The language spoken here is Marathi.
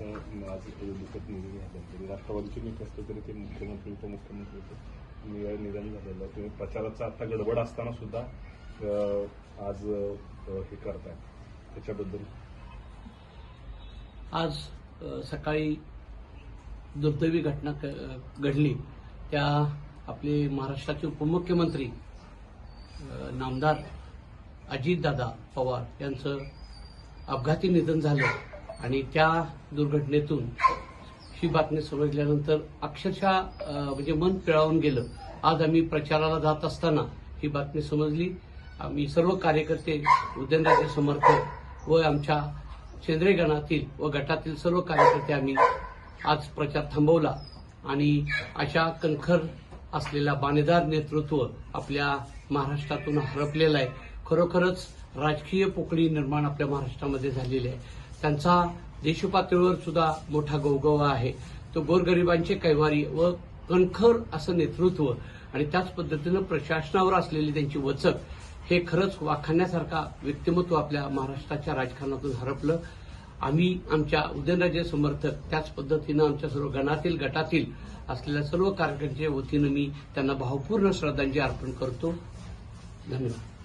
आज दुःखद निधन झालं तरी राष्ट्रवादीचे नेते असले तरी ते मुख्यमंत्री उपमुख्यमंत्री होते. निधन झालेलं तुम्ही प्रचाराचा आता गडबड असताना सुद्धा आज हे करताय. त्याच्याबद्दल. आज सकाळी दुर्दैवी घटना घडली. त्या आपले महाराष्ट्राचे उपमुख्यमंत्री अ, नामदार अजितदादा पवार यांचं अपघाती निधन झालं. आणि त्या दुर्घटनेतून ही बातमी समजल्यानंतर अक्षरशः म्हणजे मन पिळावून गेलं. आज आम्ही प्रचाराला जात असताना ही बातमी समजली. आम्ही सर्व कार्यकर्ते उद्यनराजे समर्थक व आमच्या सेंद्रिय गणातील व गटातील सर्व कार्यकर्ते आम्ही आज प्रचार थांबवला. आणि अशा कणखर असलेला बाणेदार नेतृत्व आपल्या महाराष्ट्रातून हरपलेलं आहे. खरोखरच राजकीय पोकळी निर्माण आपल्या महाराष्ट्रामध्ये झालेली आहे. त्यांचा देशपातळीवर सुद्धा मोठा गौगवा आहे. तो गोरगरिबांचे कैवारी व कणखर असं नेतृत्व आणि त्याच पद्धतीनं प्रशासनावर असलेली त्यांची वचक हे खरंच वाखाण्यासारखा व्यक्तिमत्व आपल्या महाराष्ट्राच्या राजकारणातून हरपलं. आम्ही आमच्या उदयनराजे समर्थक त्याच पद्धतीनं आमच्या सर्व गणातील गटातील असलेल्या सर्व कार्यकर्त्यांच्या वतीनं मी त्यांना भावपूर्ण श्रद्धांजली अर्पण करतो. धन्यवाद.